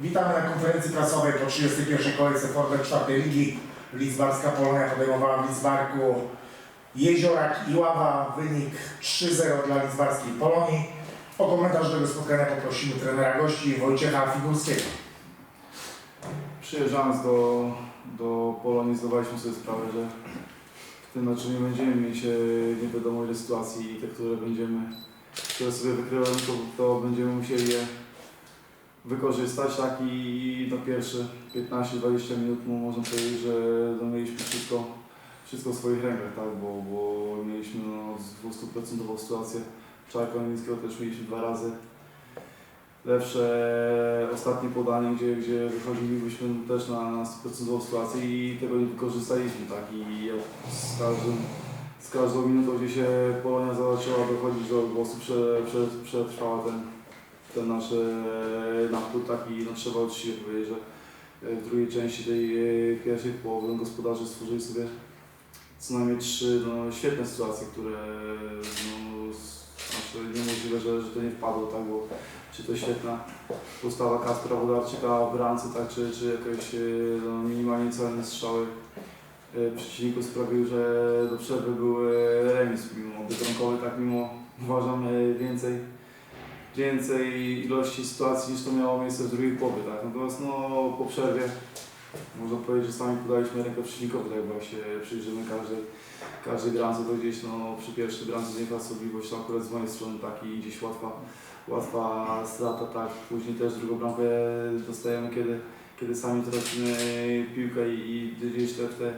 Witamy na konferencji prasowej po 31. kolejce Forward 4 Ligi. Lidzbarska Polonia podejmowała w Lidzbarku Jeziorak i Ława. Wynik 3-0 dla Lidzbarskiej Polonii. O komentarz tego spotkania poprosimy trenera gości Wojciecha Figurskiego. Przyjeżdżając do, do Polonii zdawaliśmy sobie sprawę, że w tym meczu nie będziemy mieć nie wiadomo ile sytuacji i te, które będziemy, które sobie wykrywamy, to, to będziemy musieli je wykorzystać, tak i na pierwsze 15-20 minut no, można powiedzieć, że no, mieliśmy wszystko, wszystko w swoich rękach, tak, bo, bo mieliśmy no, 200% sytuację. Czarka Niemieckiego też mieliśmy dwa razy lepsze ostatnie podanie, gdzie, gdzie wychodzilibyśmy też na, na 100% sytuację i tego nie wykorzystaliśmy, tak, i z każdym z każdą minutą, gdzie się Polonia zaczęła dochodzić do głosu, prze, prze, przetrwała ten, ten nasz napór, tak, i no, trzeba uczciwie powiedzieć, że e, w drugiej części tej e, pierwszej połowy gospodarze stworzyli sobie co najmniej trzy no, świetne sytuacje, które no, znaczy niemożliwe, że, że to nie wpadło, tak, bo czy to świetna postawa Kaspra Wodarczyka w bramce, tak, czy, czy jakieś e, no, minimalnie celne strzały przeciwników sprawiły, że do przerwy był remis mimo Biedronkowy, tak mimo uważam więcej więcej ilości sytuacji niż to miało miejsce w drugiej połowie, tak. Natomiast no, po przerwie można powiedzieć, że sami podaliśmy rękę przeciwnikowi, tak jak się przyjrzymy każdej, każdej bramce, to gdzieś no, przy pierwszej bramce niefrasobliwość, to akurat z mojej strony tak i gdzieś łatwa, łatwa strata, tak. Później też drugą bramkę dostajemy, kiedy, kiedy sami tracimy piłkę i, i gdzieś te, te,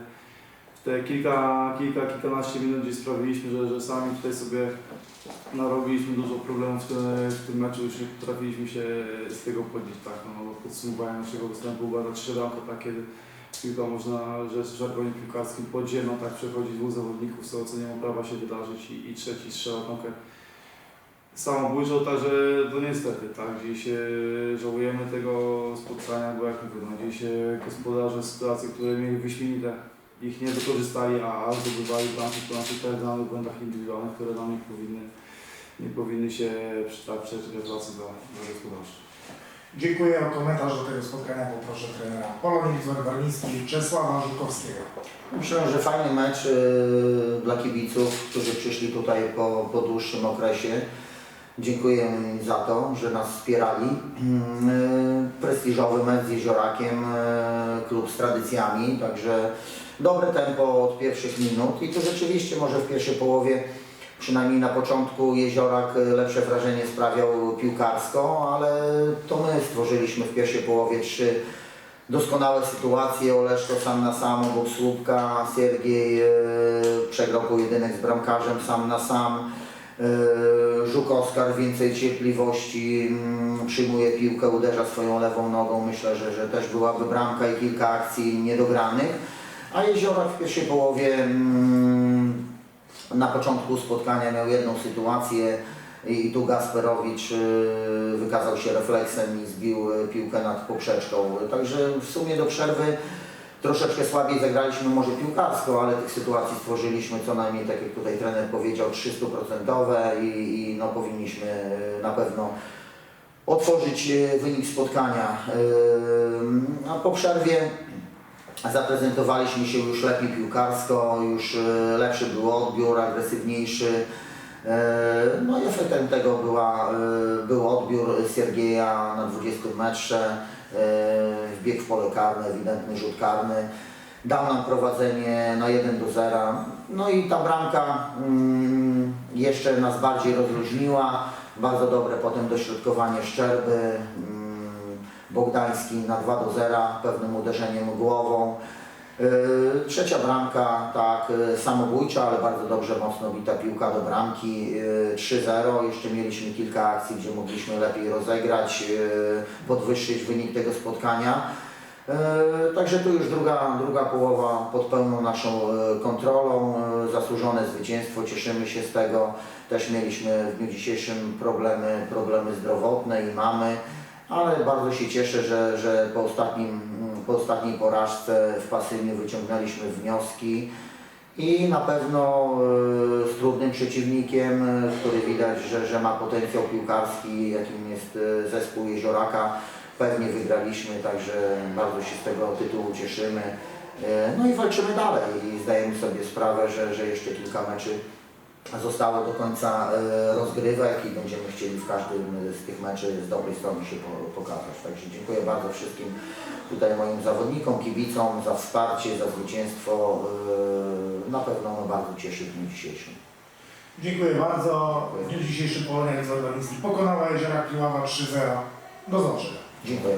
te kilka, kilka, kilkanaście minut gdzieś sprawiliśmy, że, że sami tutaj sobie narobiliśmy dużo problemów w tym, w tym meczu, już potrafiliśmy się z tego podnieść, tak, no, podsumowanie naszego występu była trzy bramka, tak, kiedy piłka można, że w żargonie piłkarskim podziemno, tak, przechodzi dwóch zawodników, co, co nie ma prawa się wydarzyć i, i trzeci strzela bramkę. Samobójczą, także to niestety, tak, gdzieś żałujemy tego spotkania, bo jak mówię, no, gdzieś gospodarze sytuacje, które mieli wyśmienite, ich nie wykorzystali, a zdobywali bramki po naszych kardynalnych błędach indywidualnych, które nam nie powinny, nie powinny się przytrafiać w gratulacje dla, dla gospodarzy. Dziękuję o komentarz do tego spotkania. Poproszę trenera Polonii Warmiński Czesława Żukowskiego. Myślę, że fajny mecz y, dla kibiców, którzy przyszli tutaj po, po dłuższym okresie. Dziękuję za to, że nas wspierali. Y, Prestiżowy mecz z Jeziorakiem, y, klub z tradycjami, także dobre tempo od pierwszych minut i tu rzeczywiście może w pierwszej połowie, przynajmniej na początku Jeziorak y, lepsze wrażenie sprawiał piłkarsko, ale to my stworzyliśmy w pierwszej połowie trzy Doskonałe sytuacje, Oleszko sam na sam, obok słupka, Siergiej e, przegrał pojedynek z bramkarzem sam na sam, e, Żukoskar więcej cierpliwości, mm, przyjmuje piłkę, uderza swoją lewą nogą, myślę, że, że też byłaby bramka i kilka akcji niedogranych, a Jeziorak w pierwszej połowie mm, na początku spotkania miał jedną sytuację, i tu Gasperowicz y, wykazał się refleksem i zbił y, piłkę nad poprzeczką. Także w sumie do przerwy troszeczkę słabiej zagraliśmy może piłkarsko, ale tych sytuacji stworzyliśmy co najmniej, tak jak tutaj trener powiedział, 300% i, i no, powinniśmy y, na pewno otworzyć y, wynik spotkania. Y, A po przerwie zaprezentowaliśmy się już lepiej piłkarsko, już lepszy był odbiór, agresywniejszy. E, No i efektem tego była, e, był odbiór Siergieja na 20 metrze, e, wbieg w pole karne, ewidentny rzut karny. Dał nam prowadzenie na 1 do 0. No i ta bramka mm, jeszcze nas bardziej rozluźniła. Bardzo dobre potem dośrodkowanie Szczerby. mm, Bogdański na 2 do 0 pewnym uderzeniem głową. Yy, Trzecia bramka, tak, yy, samobójcza, ale bardzo dobrze, mocno bita piłka do bramki. Yy, 3-0, jeszcze mieliśmy kilka akcji, gdzie mogliśmy lepiej rozegrać, podwyższyć wynik tego spotkania. Także tu już druga, druga połowa pod pełną naszą kontrolą, zasłużone zwycięstwo, cieszymy się z tego. Też mieliśmy w dniu dzisiejszym problemy, problemy zdrowotne i mamy, ale bardzo się cieszę, że, że po, ostatnim, po ostatniej porażce w Pasyniu wyciągnęliśmy wnioski i na pewno e, z trudnym przeciwnikiem, e, który widać, że, że ma potencjał piłkarski, jakim jest e, zespół Jezioraka, pewnie wygraliśmy, także bardzo się z tego tytułu cieszymy. No i walczymy dalej i zdajemy sobie sprawę, że, że jeszcze kilka meczy zostało do końca e, rozgrywek i będziemy chcieli w każdym z tych meczy z dobrej strony się po- pokazać. Także dziękuję bardzo wszystkim tutaj moim zawodnikom, kibicom za wsparcie, za zwycięstwo. E, Na pewno ono bardzo cieszy w dniu dzisiejszym. Dziękuję bardzo. W dniu dzisiejszym Polonia Lizbarski pokonała Jeziora Piława 3-0. Do zobaczenia. Dziękuję.